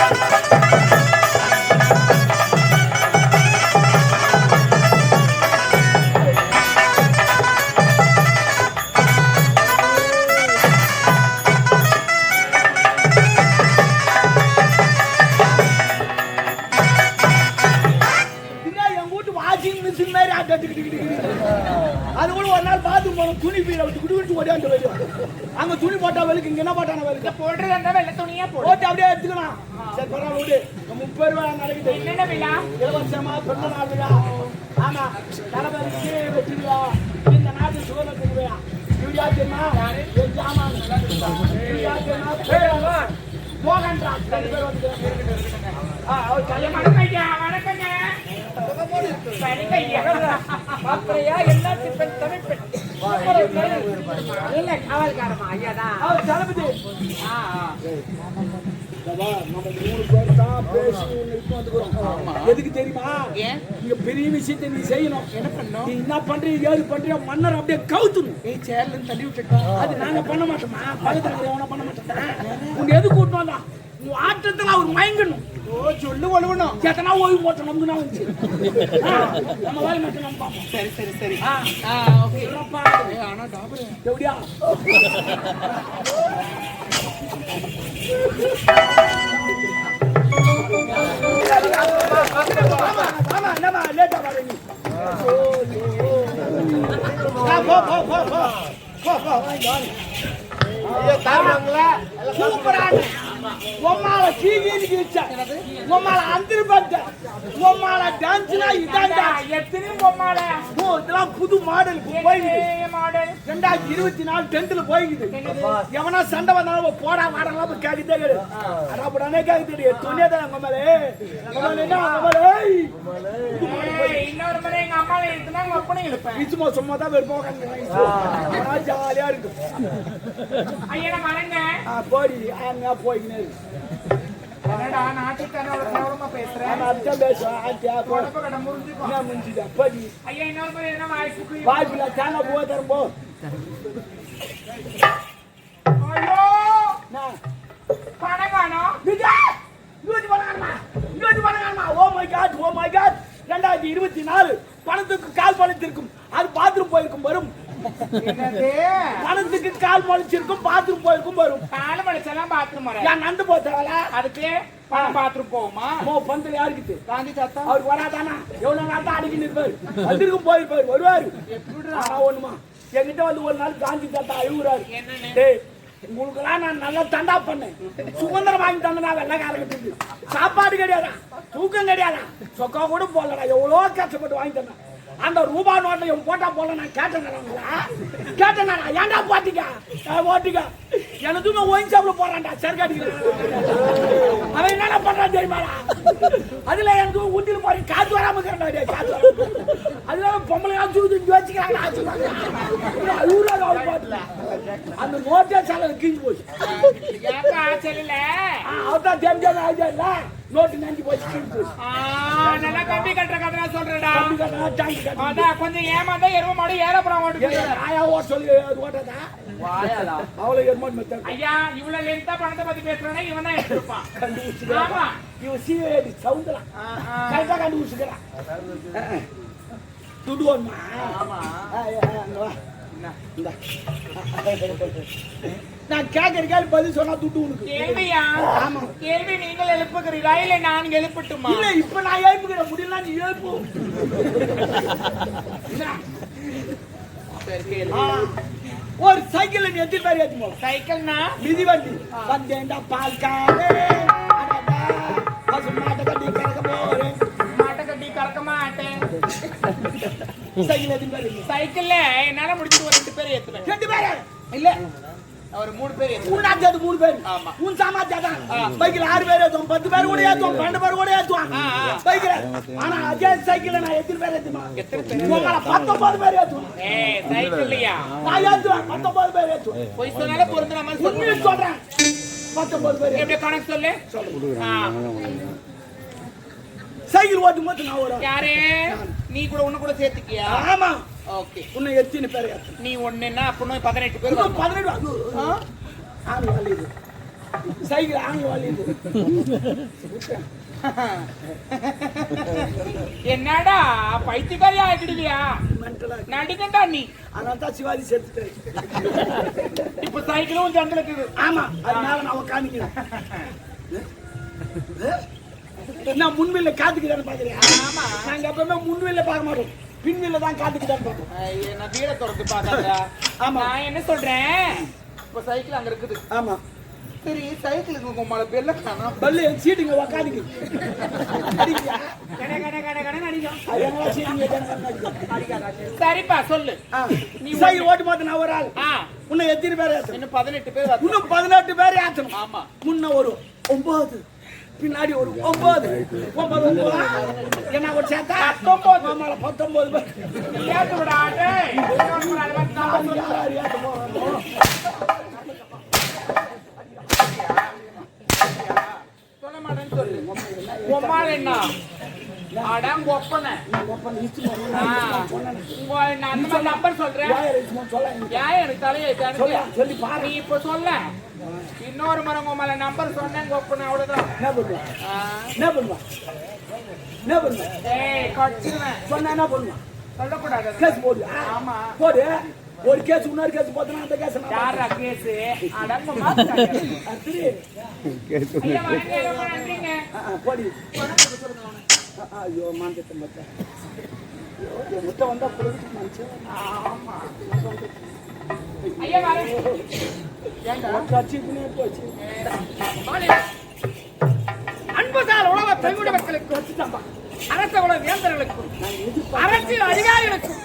என்ன என் வீட்டு washing machine மாதிரி ஆட்ட அது கூட ஒரு நாள் பாத்ரூம் போனோம். துணி பீரை விட்டு குடி குடிச்சு ஓடியாண்டு போயிடும் அங்க துணி போட்டா வெளுக்கு இங்க என்ன போட்டான வெளுக்கு? போடுறதா இருந்தா வெள்ளை துணியா போடு. போட்டு அப்படியே எடுத்துக்கலாம் சரி பரவாயில்ல விடு. முப்பது ரூபாய் நடக்குது. என்னென்ன விழா? இலவசமா பிறந்த நாள் விழா. ஆமா தலைவருக்கு வெற்றியா இந்த நாட்டு சுகமத்துக்கு விழா. இவடியா தெரியுமா ஜாமான் இவடியா தெரியுமா மோகன் ராஜ் பேர் வந்து ஐயா வணக்கங்க. பெண் தமிழ் பெண். இல்ல காவல்காரமா ஐயா தான் தளபதி வந்துக்கிறோம் எதுக்கு தெரியுமா? இங்க பெரிய விஷயத்தை நீ செய்யணும். என்ன பண்ணோம் நீ என்ன பண்றீங்க ஏது பண்றியோ மன்னர் அப்படியே கவுத்துணும் ஏய் சேர்ல இருந்து தள்ளி விட்டுட்டோம் அது நாங்க பண்ண மாட்டோமா? பக்கத்துல எவனா பண்ண மாட்டோம்? உன்னை எது கூட்டு வந்தா? உன் ஆட்டத்துல அவர் மயங்கணும். ஓ சொல்லு ஒழுகணும் எத்தனா ஓய்வு நம்புனா ஆ, நம்ம வேலை மட்டும் சரி சரி சரி ஆ, ஆ ஓகே. ஆனா டாபர் எப்படியா ஆமா, ஆமா, என்னம்மா, late ஆ வர நீ? ஆ, போ, போ, போ, போ. போ, போ, வாங்க, வாங்க. சூப்பரான உம்மால கீகீன்னு கிழிச்சா. உம்மால அந்திரி பட்ட. உம்மால டான்ஸ்னா இதான்டா. எத்தனை பொம்மால ஓ, இதெல்லாம் புது மாடல் போயிடுது. மாடல். ரெண்டாயிரத்தி இருபத்தி நாலு டென்த்ல போய்க்குது எவனா சண்டை வந்தாலும் போடா வாடலாம் கேட்கதே கிடையாது அடாப்படானே கேட்குது துணியே தான் உங்க மேலே. இன்னொரு முறை எங்க இழுப்பேன் சும்மா தான் உட்காந்து ஜாலியா இருக்கு ஐயா நான் வரேங்க ஆ, போடி. அங்க போய்க்கினே இருக்கு என்னடா நாட்டுக்காரோட கௌரவமா பேசுறேன் நான் அதுதான் பேசுவேன் ஆத்தியா போட உடம்பு கடை முறிஞ்சுக்கும் என்ன முடிஞ்சுதா போடி ஐயா இன்னொரு முறை என்ன வாய்ப்புக்கு வாய்ப்பில்ல தேங்காய் போக தரும் போ ஐயோ நான் பணம் காணோம் விஜய் இருபத்தி பணக்காரமா இருபத்தி பணக்காரமா oh my God oh my God ரெண்டாயிரத்தி இருபத்தி நாலு பணத்துக்கு கால் அது பாத்ரூம் போயிருக்கும் வரும். பணத்துக்கு கால் முளைச்சிருக்கும் பாத்ரூம் போயிருக்கும் வரும். காலம் அடிச்செல்லாம் பாத்ரூம் ஏன் நண்டு போத்தால அதுக்கு பணம் பாத்ரூம் போகுமா மோ பந்தல் யாருக்கிட்டு? காந்தி தாத்தா. அவர் வராதானா? எவ்வளவு நாள் தான் அடிக்கிட்டு இருப்பாரு. வந்திருக்கும் போயிருப்பாரு வருவாரு. ஆனா ஒண்ணுமா? என்கிட்ட வந்து ஒரு நாள் காந்தி தாத்தா அழுகுறாரு. டேய் உங்களுக்கெல்லாம் நான் நல்லா தண்டா பண்ணேன். சுதந்திரம் வாங்கி தந்தனா வெள்ளக்காரங்க சாப்பாடு கிடையாதா? தூக்கம் கிடையாதா? சொக்கா கூட போடலடா. எவ்வளோ கஷ்டப்பட்டு வாங்கி தந்தேன். அந்த ரூபா நோட்டை இவன் போட்டா போல நான் கேட்டேன்டா கேட்டேன்டா ஏன்டா போட்டிக்க நான் போட்டிக்க எனக்குமே ஒயின் சாப்பிட போறான்டா சர்க்காடிக்கிறேன் அவன் என்னடா பண்றான் தெரியுமாடா? அதுல எனக்கு ஊட்டில போறேன் காத்து வராம இருக்கிறேன்டா டேய், காத்து வராம. அதுல பொம்பளை தூக்கி இங்க வச்சுக்கிறாங்க ஆச்சுக்கிறாங்க அழுகுறாங்க அவன் பாட்டுல. அந்த நோட்டே சாலை கிழிஞ்சு போச்சு. ஏப்பா இல்ல. நோட்டு நஞ்சு போச்சு நல்லா கம்பி கட்டுற கதை கட்டா. அதான் கொஞ்சம் ஏமாந்தா எருவ மாடு ஏறப்புறம் ஓட்டு ஆயா ஓட சொல்லி ஓட்டதா அவ்வளவு எருமாடு ஐயா இவ்வளவு லென்த்தா பணத்தை பத்தி பேசுறேன்னா இவன் தான் எடுத்திருப்பான். ஆமா. இவன் சீவேடி கரெக்டா கண்டுபிடிச்சுக்கிறான். நான் கேட்கற கேள்வி பதில் சொன்னா துட்டு உனக்கு. கேள்வியா ஆமா. கேள்வி நீங்கள் எழுப்புகிறீரா இல்ல நான் எழுப்பட்டுமா? இல்ல இப்ப நான் எழுப்புகிற முடியல நீ எழுப்பு. ஒரு சைக்கிள் நீ எத்தனை பேர் போகும் சைக்கிள்னா? மிதி வண்டி வந்தேன்டா பால் மாட்டை கட்டி கறக்க போறேன். மாட்டை கட்டி கறக்க மாட்டேன். சைக்கிள் எத்தனை பேர்? சைக்கிள்ல என்னால ஒரு ரெண்டு பேர் ஏத்துவேன். ரெண்டு பேரு? இல்ல. ஒரு மூணு பேர் உன் சேர்த்து மூணு பேர். ஆமா. உன் சாமா சேர்த்தான் பைக்கில் ஆறு பேர் ஏத்துவோம் பத்து பேர் கூட ஏத்துவோம் பன்னெண்டு பேர் கூட ஆ. பைக்கில். ஆனா அதே சைக்கிள் நான் எத்தனை பேர் பேர்? உங்களை பத்தொன்பது பேர் ஏய் சைக்கிள்லையா? நான் ஏத்துவேன். பத்தொன்பது பேர் ஏத்துவேன். பொய் சொன்னாலே பொருந்துற மாதிரி சொல்லு சொல்றேன். பத்தொன்பது பேர். எப்படி கணக்கு சொல்லு? ஆ. சைக்கிள் ஓட்டும் போது நான் வரும் யாரு? நீ கூட ஒண்ணு கூட சேர்த்துக்கியா? ஆமா. ஓகே உன்னை எத்தனை பேர் நீ ஒண்ணுன்னா அப்பனும் பதினெட்டு பேர் இன்னும். பதினெட்டு ஆ? ஆறு வேலை இது. சைக்கிள் ஆங்கில வலியுது என்னடா பைத்தியக்காரி ஆகிடுவியா நடிகண்டா நீ. அதனால தான் சிவாஜி செத்துட்டாரு இப்ப சைக்கிளும் ஜங்களுக்கு ஆமா அதனால நான் காமிக்கிறேன். என்ன முன்வெல்ல காத்துக்கிறான்னு பாக்குறியா ஆமா. நாங்க எப்பவுமே முன்வெல்ல பார்க்க மாட்டோம். பின்வெல்ல தான் காத்துக்கிட்டான்னு ஐயே, நான் வீட திறந்து பார்த்தாடா ஆமா. நான் என்ன சொல்றேன்? இப்ப சைக்கிள் அங்க இருக்குது. ஆமா. சரி சைக்கிளுக்கு உங்களை பெல்ல காணோம் பல்லு சீட்டுங்க அடிக்கும். சரிப்பா சொல்லு. நீ சைக்கிள் ஓட்டு பார்த்து நான் ஒரு ஆள். இன்னும் எத்தனை பேர் இன்னும் பதினெட்டு பேர். இன்னும் பதினெட்டு பேர் ஏத்தணும். ஆமா. முன்ன ஒரு ஒன்பது பின்னாடி ஒரு ஒன்பது. ஒன்பது ஒன்பதா. என்ன ஒரு சேர்த்தா? பத்தொன்பது. ஆமால பத்தொன்பது ஏத்து விடா, டேய். இன்னொரு முறை அதை பத்தி நான் சொல்றேன். யார் ஏத்த போறாங்களோ சொல்ல மாட்டேன்னு சொல்லு உம்மாள் என்ன அடம் ஒப்பன் நம்பர் சொல்றேன் ஏன் எனக்கு தலையை சொல்லி பாரு. நீ இப்ப சொல்ல. இன்னொரு முறை உங்க மேல நம்பர் சொன்னேன் கொப்பனை அவ்வளவுதான். என்ன பண்ணுவா. என்ன பண்ணுவா? என்ன பண்ணுவா? ஏய் கடிச்சிருவேன். சொன்னா என்ன பண்ணுவா? சொல்லக்கூடாது. கேஸ் போடு. ஆமா. போடு. ஒரு கேஸ் இன்னொரு கேஸ் போத்தனா அந்த கேஸ் யாரா வாங்க ரொம்ப நன்றிங்க போடி. ஐயோ மாந்தத்தை மத்த முட்டை வந்தா புரிஞ்சு ஆமா. ஐயா. அன்புசால் உலக பெண்குடி மக்களுக்கு வச்சுட்டாம்பா அரச உலக வேந்தர்களுக்கும் அரசியல் அதிகாரிகளுக்கும்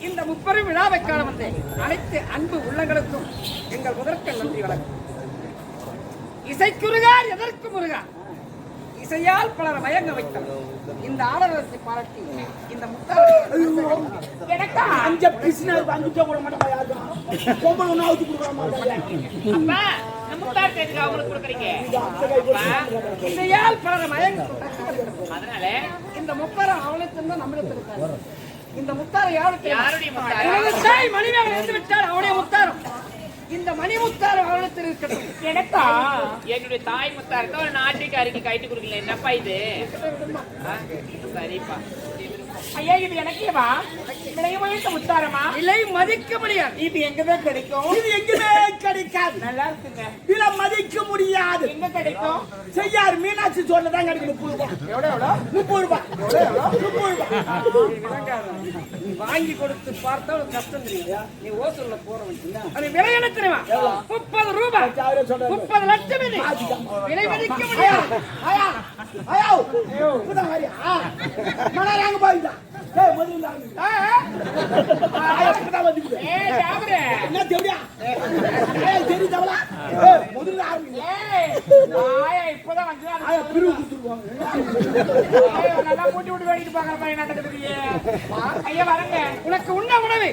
இந்த முப்பெரும் விழாவை காண வந்த அனைத்து அன்பு உள்ளங்களுக்கும் எங்கள் முதற்கல் நன்றி வணக்கம். இசைக்குருகார் எதற்கு முருகா? இசையால் பலர் மயங்க வைத்தார் இந்த ஆடலத்தை பாராட்டி இந்த முத்தாள் எனக்கா? அஞ்ச பிசினர் வாங்கிச்சோ கூட மாட்டேன் பொம்பளை ஒன்றும் அவுத்து அவங்களுக்கு கொடுக்குறீங்க. இசையால் பலர் மயங்க அதனால இந்த முத்தாரம் அவளுக்கு நம்மளுக்கு இருக்காரு இந்த முத்தாரம் யாருக்கு யாருடைய மணிமேகலை இருந்து விட்டார் முத்தாரம். இந்த மணி முத்தாரம் அவளுக்கு இருக்கட்டும். எனக்கா? என்னுடைய தாய் முத்தாருக்கு ஒரு நாட்டுக்காரிக்கு கைட்டு கொடுக்கல. என்னப்பா இது? சரிப்பா. ஐயா இது எனக்கேவா விலை உயர்ந்த முத்தாரமா விலை மதிக்க முடியாது. இது எங்கதான் கிடைக்கும்? இது எங்குமே கிடைக்காது. நல்லா இருக்குங்க. இத மதிக்க முடியாது. எங்க கிடைக்கும்? செய்யார் மீனாட்சி சோறுல தான் கிடைக்கும். முப்பது ரூபாய். எவ்வளவு எவ்வளவு முப்பது ரூபாய். முப்பது ரூபாய். நீ வாங்கி கொடுத்து பார்த்தா ஒரு கஷ்டம் தெரியும் நீ ஓசூர்ல போறவன் அது விலை என்ன தெரியுமா? முப்பது ரூபாய். முப்பது லட்சம் விலை மதிக்க முடியாது. ஆயா இப்பதான் வரியா? மணராங்க பாருங்க ஆயா இப்பதான் என்ன தெரியா ஏய் ஆயா ஆயா கூட்டி விட்டு ஐயா வரங்க. உனக்கு உண்ண உணவு.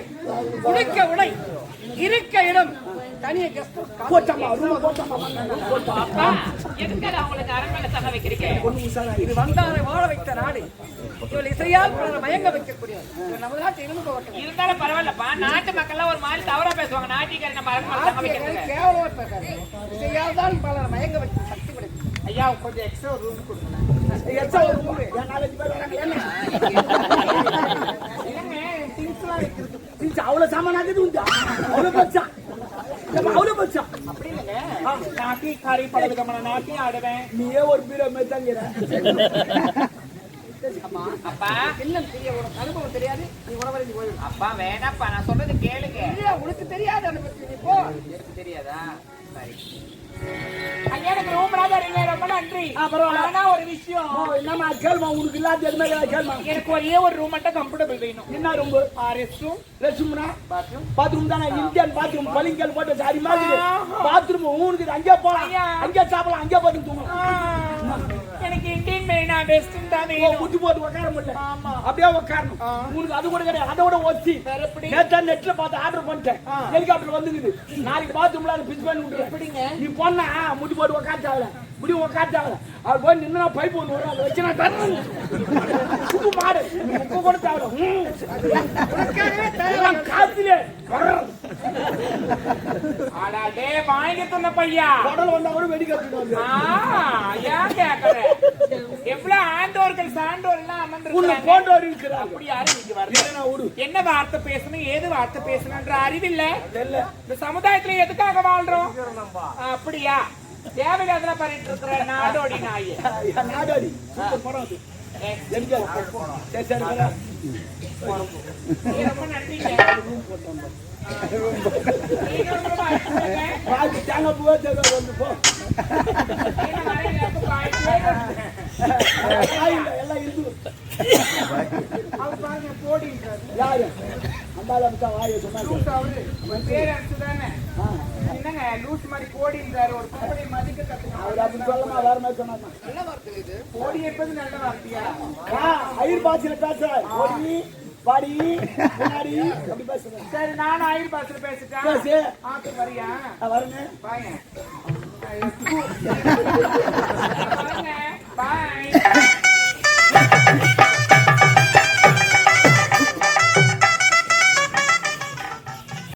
உடுக்க உடை. இருக்க இடம். தனிய கெஸ்ட் போட்டாமா? ரூபா போட்டாமா? அப்பா எதுக்கு அவங்களுக்கு அரண்மனை தங்க வைக்கிறீங்க? இது வந்தாரை வாழ வைத்த நாடு. இவள் இசையால் பலரை மயங்க வைக்கக்கூடியவர் இவள் நம்ம நாட்டு இருந்து போகட்டும் இருந்தாலும் பரவாயில்லப்பா. நாட்டு மக்கள்லாம் ஒரு மாதிரி தவறா பேசுவாங்க. நாட்டிக்காரி நம்ம அரண்மனை தங்க வைக்கிறதுக்கு. கேவலமா பேசாது இசையால் தான் பலரை மயங்க வைக்கும் சக்தி படைக்கும் ஐயா கொஞ்சம் எக்ஸ்ட்ரா ரூம் கொடுங்க. எச்சா ஒரு என் நாலஞ்சு பேர் வராங்க என்ன? இல்லைங்க திங்ஸ்லாம் வைக்கிறது நீங்க அவ்வளவு சாமானாக்குது உண்டா? அவ்வளவு பச்சா அவ்வளவு பச்சா அப்படி இல்லைங்க. நாட்டி காரி பழகுதமான நாட்டி ஆடுவேன். நீயே ஒரு பீரோ மாதிரி தங்கிற. அப்பா இல்லம் தெரிய உனக்கு அனுபவம் தெரியாது. நீ உணவரை போயிடும் அப்பா வேணாப்பா நான் சொல்றது கேளுங்க. இல்லையா உனக்கு தெரியாது அதை பத்தி நீ போ. எனக்கு தெரியாதா? எனக்கு ரூம் ராஜா ரொம்ப நன்றி. ஆனா ஒரு விஷயம். என்னமா கேள்மா உனக்கு இல்லாத எதுவுமே கேள்மா எனக்கு ஒரே ஒரு ரூம் மட்டும் கம்ஃபர்டபுள் வேணும். என்ன ரொம்ப ரெஸ்ட் ரூம் ரெஸ்ட்ரூம்னா பாத்ரூம் பாத்ரூம் தானே இந்தியன் பாத்ரூம் பளிங்கல் போட்டு சாரி மாதிரி. பாத்ரூம் ஊனுக்கு அங்கே போலாம். அங்கே சாப்பிடலாம் அங்கே போட்டு தூங்கலாம் எனக்கு இந்தியன் மெயினா வெஸ்டர்ன் தான் வேணும் முட்டி போட்டு உட்கார முடியல. ஆமா. அப்படியே உட்காரணும் உனக்கு அது கூட கிடையாது. அதோட ஒத்தி? நேத்தா நெட்ல பார்த்து ஆர்டர் பண்ணிட்டேன். ஹெலிகாப்டர் வந்துக்குது. நாளைக்கு பாத்ரூம்ல அதை பிச் பண்ணி விட்டுருவேன் எப்படிங்க? நீ போனா முட்டி போட்டு உட்கார இப்படி உக்காச்சாங்க அவர் போய் நின்று பைப் ஒன்று வரும். அதை வச்சு நான் புது மாடு. உப்பு கூட தேவை காத்திலே ஆடா டே வாங்கி சொன்ன பையா. கடல் வந்தா கூட வெடி கட்டிட்டு ஏன் கேக்குற? எவ்வளவு ஆண்டோர்கள் சான்றோர் எல்லாம் உன்னை அமர்ந்திருக்கிறாங்க. போன்றவர் இருக்கிறார் அப்படி யாரும் இங்க விடு என்ன வார்த்தை பேசணும்? ஏது வார்த்தை பேசணும்ன்ற அறிவில்ல இந்த சமுதாயத்துல எதுக்காக வாழ்றோம்? அப்படியா? தேவையில்லாத பண்ணிட்டு இருக்கிற? நாடோடி நாய். நாடாடி. ரொம்ப நன்றிங்க. பாக்கி தேங்காய் பூவா தேங்காய் வந்து போ. எல்லாம் இருந்து. போடின்றாரு. யாரு? அந்த தான் வாயை சொன்னாங்க பேர் அடிச்சுதானே. என்னங்க லூஸ் மாதிரி கோடின்றாரு ஒரு கும்பலை மதிக்க கத்துக்கணும் அவர் அப்படி சொல்லமா வேற மாதிரி சொன்னாங்க கோடி என்பது நல்ல வார்த்தையா? ஐயர் பாசில பேசுறார் ஓடி பாடி முன்னாடி அப்படி பேசுறேன் சரி நானும் ஆயுள் பாசல பேசிட்டேன். பேசு. ஆத்து வரியா? நான் வரேன் பாருங்க. பாருங்க